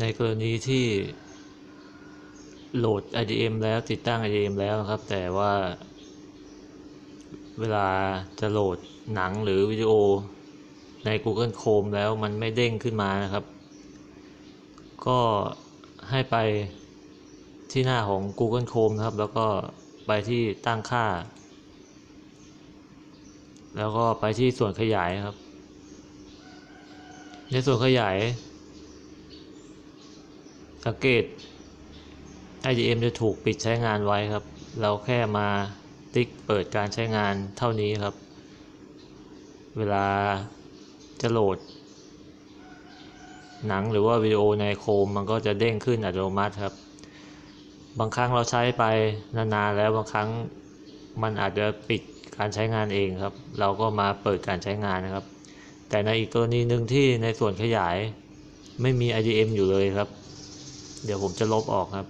ในกรณีที่โหลด IDM แล้วติดตั้ง IDM แล้วนะครับ แต่ว่า เวลาจะโหลดหนังหรือวิดีโอใน Google Chrome แล้วมันไม่เด้งขึ้นมานะครับ ก็ให้ไปที่หน้าของ Google Chrome นะครับ แล้วก็ไปที่ตั้งค่า แล้วก็ไปที่ส่วนขยายครับ ในส่วนขยาย สังเกต IDM จะถูกปิดใช้งานไว้ครับ เราแค่มาติ๊กเปิดการใช้งานเท่านี้ครับ เวลาจะโหลด หนังหรือว่าวิดีโอในโคมมันก็จะเด้งขึ้นอัตโนมัติครับ บางครั้งเราใช้ไปนานๆแล้วบางครั้งมันอาจจะปิดการใช้งานเองครับ เราก็มาเปิดการใช้งานนะครับ แต่ในอีกกรณีหนึ่งที่ในส่วนขยายไม่มี IDM อยู่เลยครับ เดี๋ยวผมจะลบออกครับ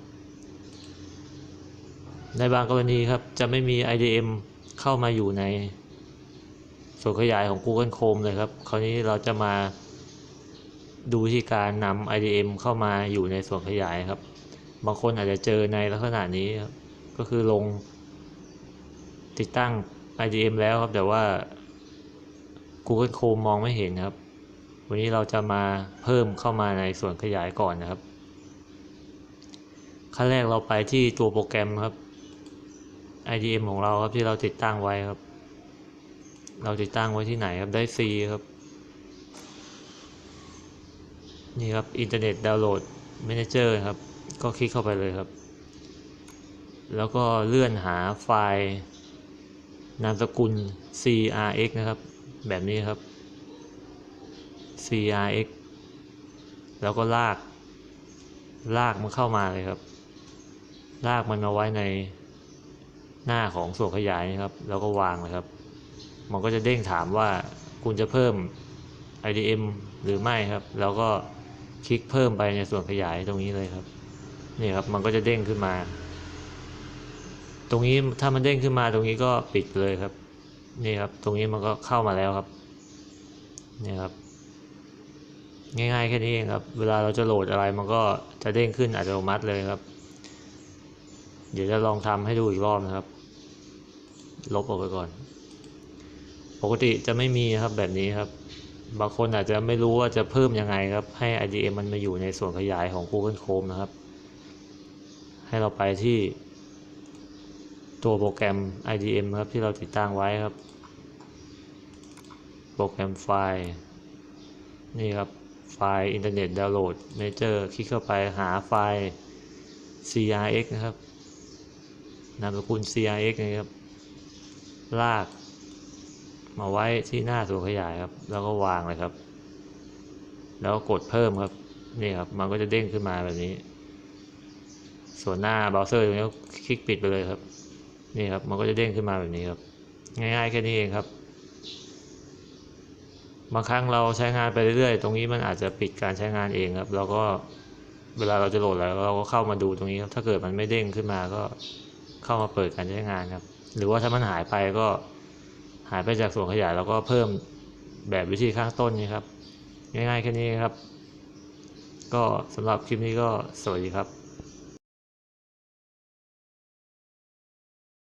ในบางกรณีครับจะไม่มี IDM เข้ามาอยู่ในส่วนขยายของ Google Chrome เลยครับ คราวนี้เราจะมาดูที่การนำ IDM เข้ามาอยู่ในส่วนขยายครับ บางคนอาจจะเจอในลักษณะนี้ครับก็คือลงติดตั้ง IDM แล้วครับ แต่ว่า Google Chrome มองไม่เห็นครับ วันนี้เราจะมาเพิ่มเข้ามาในส่วนขยายก่อนนะครับ ขั้นแรกเราไปที่ตัวโปรแกรมครับ IDM ของเราครับที่เราติดตั้งไว้ครับ เราติดตั้งไว้ที่ไหนครับได้ฟรีครับ นี่ครับอินเทอร์เน็ตดาวน์โหลด Manager ครับ ก็คลิกเข้าไปเลยครับ แล้วก็เลื่อนหาไฟล์นามสกุล CRX นะครับ แบบนี้ครับ CRX แล้วก็ลาก ลากมันเข้ามาเลยครับ ลากมันเอาไว้ในหน้าของส่วนขยายนะครับ แล้วก็วางเลยครับ มันก็จะเด้งถามว่าคุณจะเพิ่ม IDM หรือไม่ครับ แล้วก็คลิกเพิ่มไปในส่วนขยายตรงนี้เลยครับ นี่ครับ มันก็จะเด้งขึ้นมา ตรงนี้ถ้ามันเด้งขึ้นมาตรงนี้ก็ปิดเลยครับ นี่ครับ ตรงนี้มันก็เข้ามาแล้วครับ นี่ครับ ง่ายๆแค่นี้เองครับ เวลาเราจะโหลดอะไรมันก็จะเด้งขึ้นอัตโนมัติเลยครับ เดี๋ยวจะลองทำให้ดูอีกรอบนะครับ ลบออกไปก่อน ปกติจะไม่มีครับแบบนี้ครับ บางคนอาจจะไม่รู้ว่าจะเพิ่มยังไงครับ ให้ IDM มันมาอยู่ในส่วนขยายของ Google Chrome นะครับ ให้เราไปที่ ตัวโปรแกรม IDM ครับที่เราติดตั้งไว้ครับ โปรแกรมไฟล์ นี่ครับไฟล์อินเทอร์เน็ตดาวน์โหลดเมเจอร์คลิกเข้าไปหาไฟล์ CRX นะครับ นามสกุล CRX นะครับ ลาก มาไว้ที่หน้าส่วนขยายครับ แล้วก็วางเลยครับ แล้วกกดเพิ่มครับ นี่ครับ มันก็จะเด้งขึ้นมาแบบนี้ ส่วนหน้าเบราว์เซอร์ตรงนี้คลิกปิดไปเลยครับ นี่ครับ มันก็จะเด้งขึ้นมาแบบนี้ครับ ง่ายๆแค่นี้เองครับ บางครั้งเราใช้งานไปเรื่อยๆ ตรงนี้มันอาจจะปิดการใช้งานเองครับ แล้วก็เวลาเราจะโหลดแล้วเราก็เข้ามาดูตรงนี้ครับ ถ้าเกิดมันไม่เด้งขึ้นมาก็ เข้ามาเปิดการใช้งานครับ หรือว่าถ้ามันหายไปก็หายไปจากส่วนขยายแล้วก็เพิ่มแบบวิธีข้างต้นนี้ครับ ง่ายๆแค่นี้ครับ ก็สำหรับคลิปนี้ก็สวัสดีครับ